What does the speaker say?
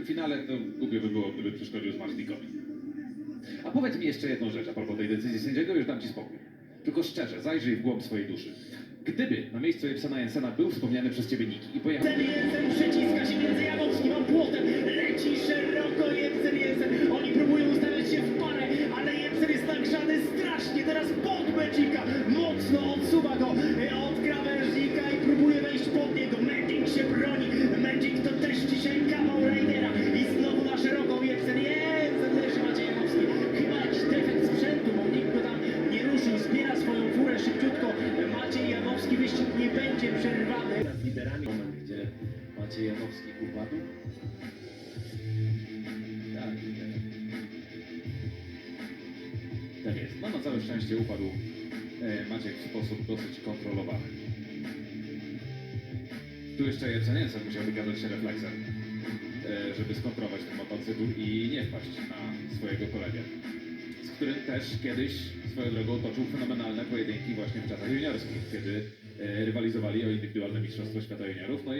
tym finale to głupio by było, gdyby przeszkodził Smartnikowi. A powiedz mi jeszcze jedną rzecz a propos tej decyzji sędziego, już dam ci spokój. Tylko szczerze, zajrzyj w głąb swojej duszy. Gdyby na miejscu Jepsena Jensena był wspomniany przez ciebie Niki i pojechał... Jensen przeciska się między Janowskim a płotem. Leci szeroko Jensen Jensen. Oni próbują ustawiać się w parę, ale Jensen jest nagrzany strasznie. Teraz pod Medzika. Mocno odsuwa nie będzie przerwany. Nad liderami gdzie Maciej Janowski upadł. Tak, lider. Tak jest. No na całe szczęście upadł e, Maciek w sposób dosyć kontrolowany. Tu jeszcze Jepsen Jensen musiał wykazać się refleksem, e, żeby skontrować ten motocykl i nie wpaść na swojego kolegę, z którym też kiedyś swoją drogą toczył fenomenalne pojedynki właśnie w czasach juniorskich, kiedy e, rywalizowali o indywidualne mistrzostwo świata juniorów. No i